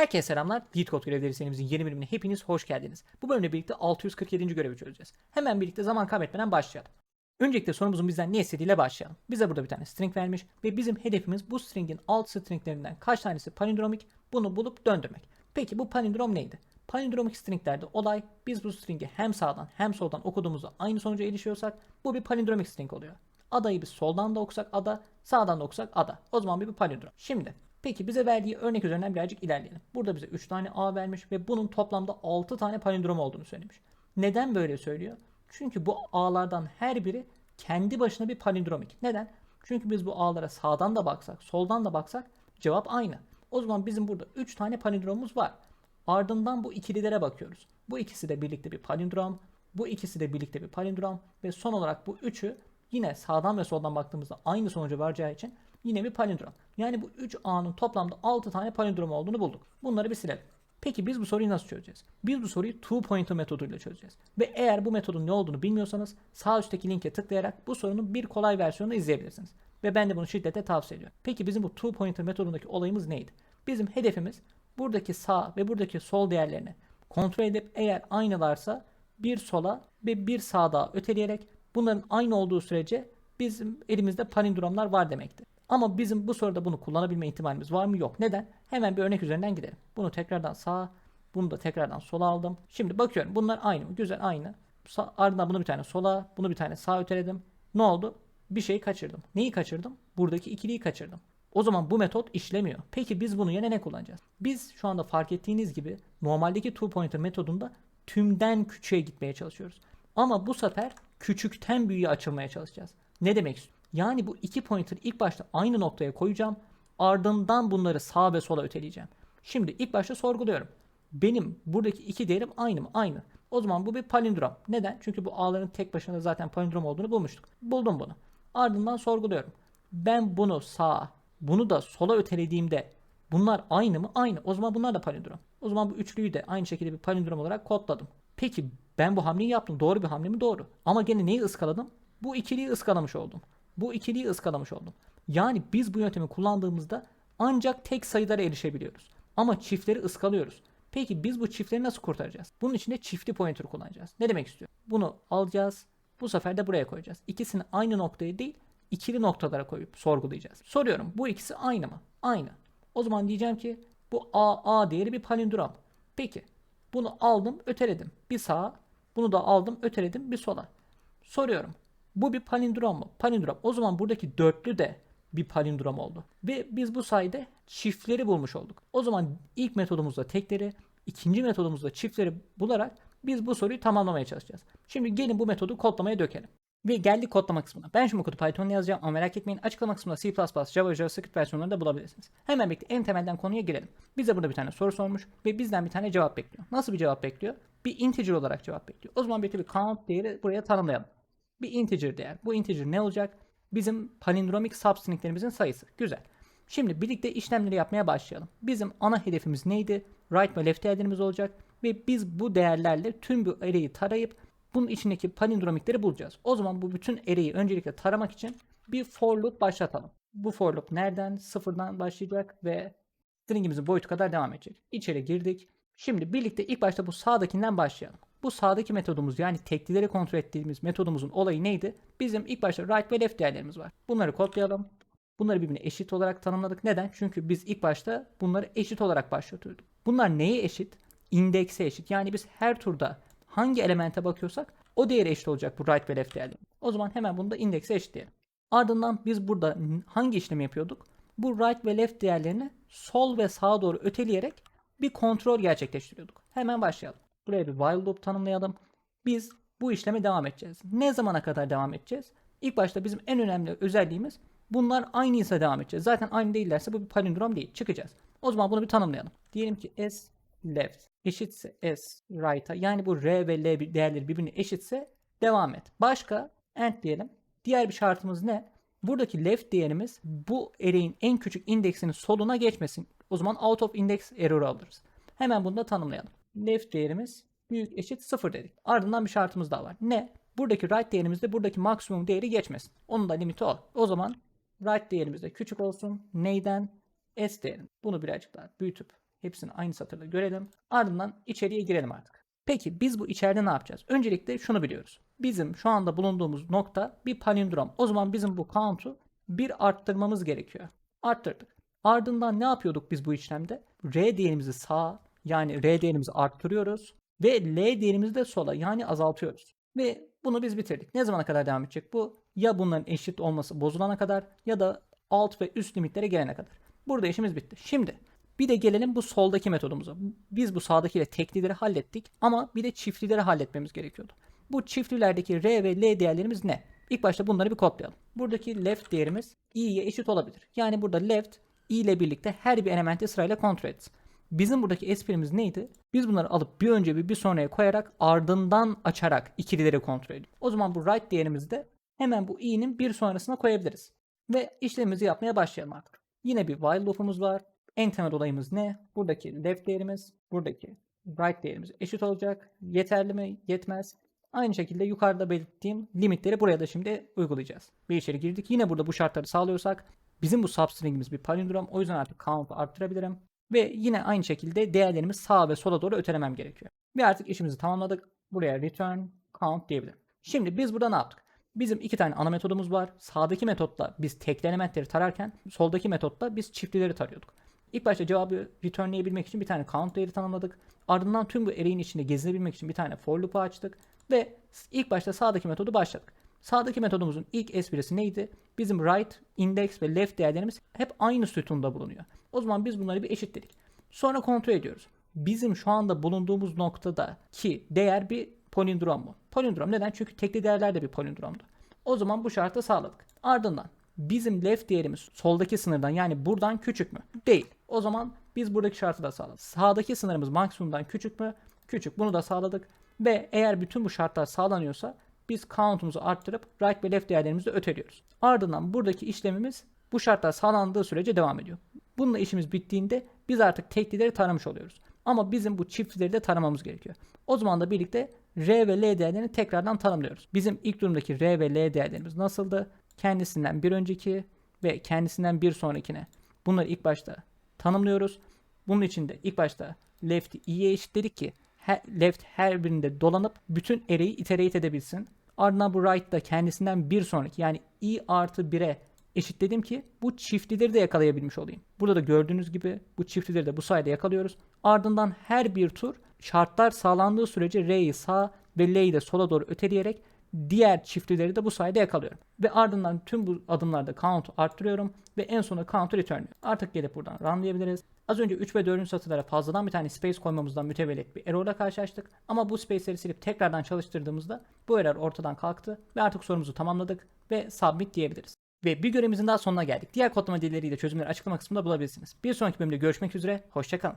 Herkese selamlar. Lead Code görevleri serimizin yeni bölümüne hepiniz hoş geldiniz. Bu bölümle birlikte 647. görevi çözeceğiz. Hemen birlikte zaman kaybetmeden başlayalım. Öncelikle sorumuzun bizden ne istediğiyle başlayalım. Bize burada bir tane string vermiş ve bizim hedefimiz bu stringin alt stringlerinden kaç tanesi palindromik bunu bulup döndürmek. Peki bu palindrom neydi? Palindromik stringlerde olay biz bu stringi hem sağdan hem soldan okuduğumuzda aynı sonuca erişiyorsak bu bir palindromik string oluyor. Adayı biz soldan da okusak ada, sağdan da okusak ada. O zaman bir, bir palindrom. Şimdi peki bize verdiği örnek üzerinden birazcık ilerleyelim. Burada bize 3 tane a vermiş ve bunun toplamda 6 tane palindrom olduğunu söylemiş. Neden böyle söylüyor? Çünkü bu a'lardan her biri kendi başına bir palindromik. Neden? Çünkü biz bu a'lara sağdan da baksak, soldan da baksak cevap aynı. O zaman bizim burada 3 tane palindromumuz var. Ardından bu ikililere bakıyoruz. Bu ikisi de birlikte bir palindrom, bu ikisi de birlikte bir palindrom ve son olarak bu üçü yine sağdan ve soldan baktığımızda aynı sonuca varacağı için yine bir palindrom. Yani bu 3 A'nın toplamda 6 tane palindrom olduğunu bulduk. Bunları bir silelim. Peki biz bu soruyu nasıl çözeceğiz? Biz bu soruyu two pointer metoduyla çözeceğiz. Ve eğer bu metodun ne olduğunu bilmiyorsanız sağ üstteki linke tıklayarak bu sorunun bir kolay versiyonunu izleyebilirsiniz. Ve ben de bunu şiddetle tavsiye ediyorum. Peki bizim bu two pointer metodundaki olayımız neydi? Bizim hedefimiz buradaki sağ ve buradaki sol değerlerini kontrol edip eğer aynılarsa bir sola ve bir sağa öteleyerek bunların aynı olduğu sürece bizim elimizde palindromlar var demektir. Ama bizim bu soruda bunu kullanabilme ihtimalimiz var mı? Yok. Neden? Hemen bir örnek üzerinden gidelim. Bunu tekrardan sağa, bunu da tekrardan sola aldım. Şimdi bakıyorum. Bunlar aynı mı? Güzel aynı. Sa- ardından bunu bir tane sola, bunu bir tane sağa öteledim. Ne oldu? Bir şeyi kaçırdım. Neyi kaçırdım? Buradaki ikiliyi kaçırdım. O zaman bu metot işlemiyor. Peki biz bunu yine ne kullanacağız? Biz şu anda fark ettiğiniz gibi normaldeki two pointer metodunda tümden küçüğe gitmeye çalışıyoruz. Ama bu sefer küçükten büyüğe açılmaya çalışacağız. Ne demek istiyorum? Yani bu iki pointer ilk başta aynı noktaya koyacağım. Ardından bunları sağa ve sola öteleyeceğim. Şimdi ilk başta sorguluyorum. Benim buradaki iki değerim aynı mı? Aynı. O zaman bu bir palindrom. Neden? Çünkü bu a'ların tek başına zaten palindrom olduğunu bulmuştuk. Buldum bunu. Ardından sorguluyorum. Ben bunu sağa, bunu da sola ötelediğimde bunlar aynı mı? Aynı. O zaman bunlar da palindrom. O zaman bu üçlüyü de aynı şekilde bir palindrom olarak kodladım. Peki ben bu hamleyi yaptım. Doğru bir hamle mi? Doğru. Ama gene neyi ıskaladım? Bu ikiliyi ıskalamış oldum. Bu ikiliyi ıskalamış oldum. Yani biz bu yöntemi kullandığımızda ancak tek sayılara erişebiliyoruz. Ama çiftleri ıskalıyoruz. Peki biz bu çiftleri nasıl kurtaracağız? Bunun için de çiftli pointer kullanacağız. Ne demek istiyor? Bunu alacağız. Bu sefer de buraya koyacağız. İkisini aynı noktaya değil, ikili noktalara koyup sorgulayacağız. Soruyorum bu ikisi aynı mı? Aynı. O zaman diyeceğim ki bu A, A değeri bir palindrom. Peki bunu aldım öteledim. Bir sağa bunu da aldım öteledim bir sola. Soruyorum. Bu bir palindrom mu? Palindrom. O zaman buradaki dörtlü de bir palindrom oldu. Ve biz bu sayede çiftleri bulmuş olduk. O zaman ilk metodumuzda tekleri, ikinci metodumuzda çiftleri bularak biz bu soruyu tamamlamaya çalışacağız. Şimdi gelin bu metodu kodlamaya dökelim. Ve geldik kodlama kısmına. Ben şimdi kodu Python'la yazacağım ama merak etmeyin açıklama kısmında C++, Java, JavaScript versiyonlarını da bulabilirsiniz. Hemen birlikte en temelden konuya girelim. Bize burada bir tane soru sormuş ve bizden bir tane cevap bekliyor. Nasıl bir cevap bekliyor? Bir integer olarak cevap bekliyor. O zaman bir count değeri buraya tanımlayalım. Bir integer değer. Bu integer ne olacak? Bizim palindromik substringlerimizin sayısı. Güzel. Şimdi birlikte işlemleri yapmaya başlayalım. Bizim ana hedefimiz neydi? Right ve left değerlerimiz olacak. Ve biz bu değerlerle tüm bu array'i tarayıp bunun içindeki palindromikleri bulacağız. O zaman bu bütün array'i öncelikle taramak için bir for loop başlatalım. Bu for loop nereden? Sıfırdan başlayacak ve stringimizin boyutu kadar devam edecek. İçeri girdik. Şimdi birlikte ilk başta bu sağdakinden başlayalım. Bu sağdaki metodumuz yani teklileri kontrol ettiğimiz metodumuzun olayı neydi? Bizim ilk başta right ve left değerlerimiz var. Bunları kodlayalım. Bunları birbirine eşit olarak tanımladık. Neden? Çünkü biz ilk başta bunları eşit olarak başlatıyorduk. Bunlar neye eşit? İndekse eşit. Yani biz her turda hangi elemente bakıyorsak o değere eşit olacak bu right ve left değerleri. O zaman hemen bunu da indekse eşitleyelim. Ardından biz burada hangi işlemi yapıyorduk? Bu right ve left değerlerini sol ve sağa doğru öteleyerek bir kontrol gerçekleştiriyorduk. Hemen başlayalım. Buraya bir while loop tanımlayalım. Biz bu işleme devam edeceğiz. Ne zamana kadar devam edeceğiz? İlk başta bizim en önemli özelliğimiz bunlar aynıysa devam edeceğiz. Zaten aynı değillerse bu bir palindrom değil. Çıkacağız. O zaman bunu bir tanımlayalım. Diyelim ki s left eşitse s right'a yani bu r ve l değerleri birbirine eşitse devam et. Başka end diyelim. Diğer bir şartımız ne? Buradaki left değerimiz bu array'in en küçük indeksinin soluna geçmesin. O zaman out of index error alırız. Hemen bunu da tanımlayalım. Left değerimiz büyük eşit 0 dedik. Ardından bir şartımız daha var. Ne? Buradaki right değerimiz de buradaki maksimum değeri geçmesin. Onun da limiti o. O zaman right değerimiz de küçük olsun. Neyden? S değerim. Bunu birazcık daha büyütüp Hepsini aynı satırda görelim. Ardından içeriye girelim artık. Peki biz bu içeride ne yapacağız? Öncelikle şunu biliyoruz. Bizim şu anda bulunduğumuz nokta bir palindrom. O zaman bizim bu count'u bir arttırmamız gerekiyor. Arttırdık. Ardından ne yapıyorduk biz bu işlemde? R değerimizi sağa yani R değerimizi arttırıyoruz ve L değerimizi de sola yani azaltıyoruz. Ve bunu biz bitirdik. Ne zamana kadar devam edecek bu? Ya bunların eşit olması bozulana kadar ya da alt ve üst limitlere gelene kadar. Burada işimiz bitti. Şimdi bir de gelelim bu soldaki metodumuza. Biz bu sağdakiyle teklileri hallettik ama bir de çiftlileri halletmemiz gerekiyordu. Bu çiftlilerdeki R ve L değerlerimiz ne? İlk başta bunları bir kodlayalım. Buradaki left değerimiz i'ye eşit olabilir. Yani burada left i ile birlikte her bir elementi sırayla kontrol etsin. Bizim buradaki esprimiz neydi? Biz bunları alıp bir önce bir bir sonraya koyarak ardından açarak ikilileri kontrol ediyoruz. O zaman bu right değerimizi de hemen bu i'nin bir sonrasına koyabiliriz. Ve işlemimizi yapmaya başlayalım artık. Yine bir while loop'umuz var. En temel olayımız ne? Buradaki left değerimiz, buradaki right değerimiz eşit olacak. Yeterli mi? Yetmez. Aynı şekilde yukarıda belirttiğim limitleri buraya da şimdi uygulayacağız. Bir içeri girdik. Yine burada bu şartları sağlıyorsak bizim bu substringimiz bir palindrom. O yüzden artık count'u arttırabilirim. Ve yine aynı şekilde değerlerimi sağa ve sola doğru ötelemem gerekiyor. Ve artık işimizi tamamladık. Buraya return count diyebilirim. Şimdi biz burada ne yaptık? Bizim iki tane ana metodumuz var. Sağdaki metotla biz tekli elementleri tararken soldaki metotla biz çiftlileri tarıyorduk. İlk başta cevabı returnlayabilmek için bir tane count değeri tanımladık. Ardından tüm bu array'in içinde gezinebilmek için bir tane for loop'u açtık. Ve ilk başta sağdaki metodu başladık. Sağdaki metodumuzun ilk esprisi neydi? Bizim right, index ve left değerlerimiz hep aynı sütunda bulunuyor. O zaman biz bunları bir eşitledik. Sonra kontrol ediyoruz. Bizim şu anda bulunduğumuz noktada ki değer bir palindrom mu? Palindrom neden? Çünkü tekli değerler de bir palindromdu. O zaman bu şartı sağladık. Ardından bizim left değerimiz soldaki sınırdan yani buradan küçük mü? Değil. O zaman biz buradaki şartı da sağladık. Sağdaki sınırımız maksimumdan küçük mü? Küçük. Bunu da sağladık. Ve eğer bütün bu şartlar sağlanıyorsa biz count'umuzu arttırıp right ve left değerlerimizi de öteliyoruz. Ardından buradaki işlemimiz bu şartlar sağlandığı sürece devam ediyor. Bununla işimiz bittiğinde biz artık teklileri taramış oluyoruz. Ama bizim bu çiftleri de taramamız gerekiyor. O zaman da birlikte R ve L değerlerini tekrardan tanımlıyoruz. Bizim ilk durumdaki R ve L değerlerimiz nasıldı? Kendisinden bir önceki ve kendisinden bir sonrakine. Bunları ilk başta tanımlıyoruz. Bunun için de ilk başta left'i i'ye eşitledik ki he- left her birinde dolanıp bütün array'i iterate edebilsin. Ardından bu right da kendisinden bir sonraki yani i artı 1'e eşitledim ki bu çiftlileri de yakalayabilmiş olayım. Burada da gördüğünüz gibi bu çiftlileri de bu sayede yakalıyoruz. Ardından her bir tur şartlar sağlandığı sürece R'yi sağ ve L'yi de sola doğru öteleyerek diğer çiftlileri de bu sayede yakalıyorum. Ve ardından tüm bu adımlarda count'u arttırıyorum ve en sona count'u returnluyorum. Artık gelip buradan run diyebiliriz. Az önce 3 ve 4. satırlara fazladan bir tane space koymamızdan mütevellit bir error'la karşılaştık. Ama bu space'leri silip tekrardan çalıştırdığımızda bu error ortadan kalktı ve artık sorumuzu tamamladık ve submit diyebiliriz. Ve bir görevimizin daha sonuna geldik. Diğer kodlama dilleriyle çözümleri açıklama kısmında bulabilirsiniz. Bir sonraki bölümde görüşmek üzere, hoşçakalın.